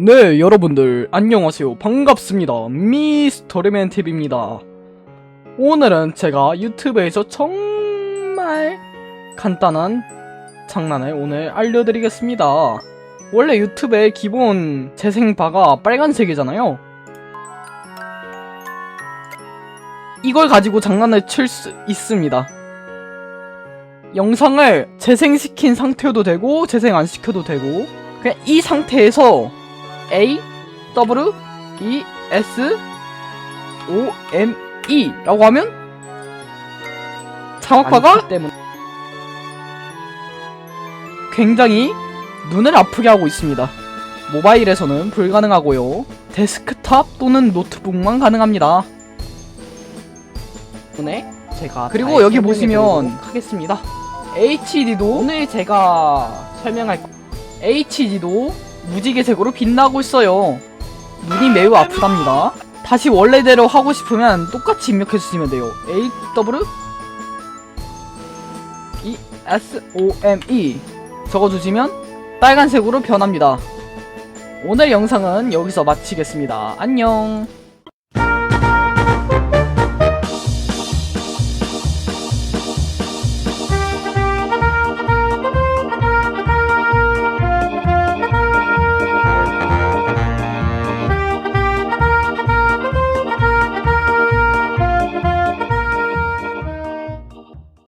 네, 여러분들 안녕하세요. 반갑습니다. 미스터리맨 TV입니다. 오늘은 제가 유튜브에서 정말 간단한 장난을 오늘 알려드리겠습니다. 원래 유튜브의 기본 재생바가 빨간색이잖아요. 이걸 가지고 장난을 칠 수 있습니다. 영상을 재생시킨 상태여도 되고 재생 안 시켜도 되고 그냥 이 상태에서 A W E S O M E 라고 하면 자막바가 때문에 굉장히 눈을 아프게 하고 있습니다. 모바일에서는 불가능하고요. 데스크탑 또는 노트북만 가능합니다. 오늘 제가 그리고 여기 보시면 하겠습니다. HD도 오늘 제가 설명할 거 HD도 무지개색으로 빛나고 있어요. 눈이 매우 아프답니다. 다시 원래대로 하고 싶으면 똑같이 입력해 주시면 돼요. A W E S O M E 적어주시면 빨간색으로 변합니다. 오늘 영상은 여기서 마치겠습니다. 안녕.